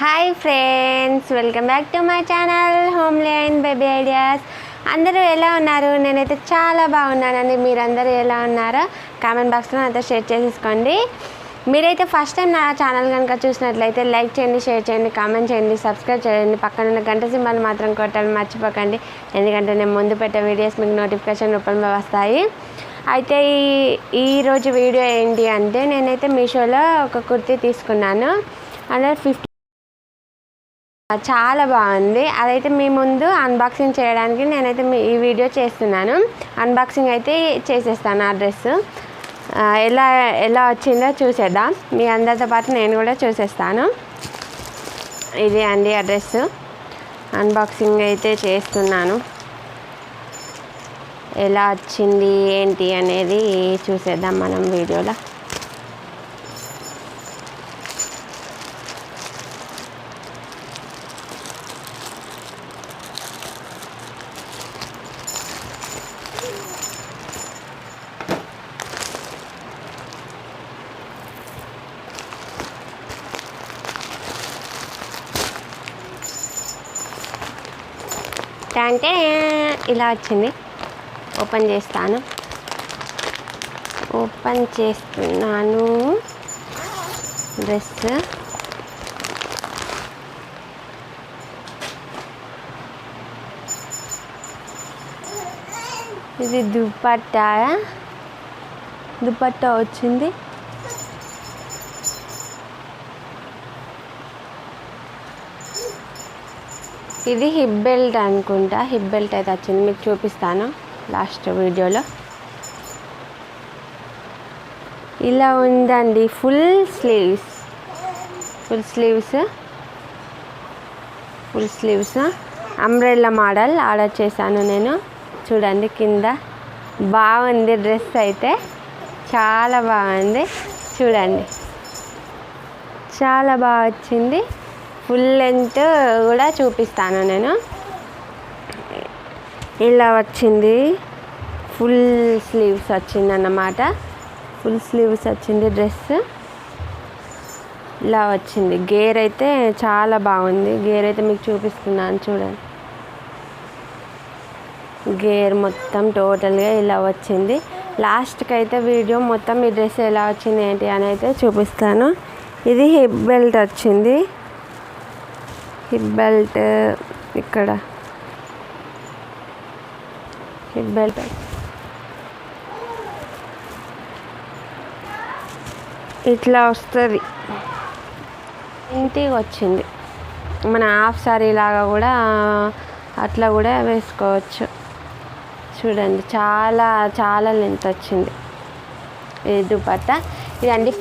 Hi friends welcome back to my channel homely and baby ideas అందరూ ఎలా ఉన్నారు? నేనైతే చాలా బాగున్నానండి. మీరందరూ ఎలా ఉన్నారో కామెంట్ బాక్స్లో నాతో షేర్ చేసేసుకోండి. మీరైతే ఫస్ట్ టైం నా ఛానల్ కనుక చూసినట్లయితే లైక్ చేయండి షేర్ చేయండి కామెంట్ చేయండి సబ్స్క్రైబ్ చేయండి. పక్కన ఉన్న గంట సింబల్ మాత్రం కొట్టాలి మర్చిపోకండి. ఎందుకంటే నేను ముందు పెట్టే వీడియోస్ మీకు నోటిఫికేషన్ రూపంలో వస్తాయి. అయితే ఈ ఈరోజు వీడియో ఏంటి అంటే నేనైతే మీషోలో ఒక కుర్తీ తీసుకున్నాను. అందులో ఫిఫ్టీ చాలా బాగుంది. అదైతే మీ ముందు అన్బాక్సింగ్ చేయడానికి నేనైతే మీ ఈ వీడియో చేస్తున్నాను. అన్బాక్సింగ్ అయితే చేసేస్తాను ఆ డ్రెస్. ఎలా ఎలా వచ్చిందో చూసేద్దాం. మీ అందరితో పాటు నేను కూడా చూసేస్తాను. ఇది అండి ఆ డ్రెస్. అన్బాక్సింగ్ అయితే చేస్తున్నాను. ఎలా వచ్చింది ఏంటి అనేది చూసేద్దాం మనం వీడియోలో. అంటే ఇలా వచ్చింది. ఓపెన్ చేస్తాను. ఓపెన్ చేస్తున్నాను. డ్రెస్. ఇది దుపట్టా. దుపట్టా వచ్చింది. ఇది హిప్ బెల్ట్ అనుకుంటా. హిప్ బెల్ట్ అయితే వచ్చింది. మీకు చూపిస్తాను లాస్ట్ వీడియోలో. ఇలా ఉందండి. Full sleeves. Full sleeves. Full sleeves. Umbrella model order చేశాను నేను. చూడండి కింద బాగుంది డ్రెస్ అయితే. చాలా బాగుంది. చూడండి. చాలా బాగా వచ్చింది. ఫుల్ లెంత్ కూడా చూపిస్తాను నేను. ఇలా వచ్చింది. ఫుల్ స్లీవ్స్ వచ్చింది అన్నమాట ఫుల్ స్లీవ్స్ వచ్చింది డ్రెస్. ఇలా వచ్చింది. గేర్ అయితే చాలా బాగుంది. గేర్ అయితే మీకు చూపిస్తున్నాను చూడండి. గేర్ మొత్తం టోటల్గా ఇలా వచ్చింది. లాస్ట్కి అయితే వీడియో మొత్తం ఈ డ్రెస్ ఎలా వచ్చింది ఏంటి అని అయితే చూపిస్తాను. ఇది హిప్ బెల్ట్ వచ్చింది. హిప్ బెల్ట్ ఇక్కడ. Hip belt. ఇట్లా వస్తుంది. ఇంటికి వచ్చింది. మన హాఫ్ సారీ లాగా కూడా అట్లా కూడా వేసుకోవచ్చు. చూడండి చాలా చాలా లెంత్ వచ్చింది. ఇది దుపట్టా. ఇదండి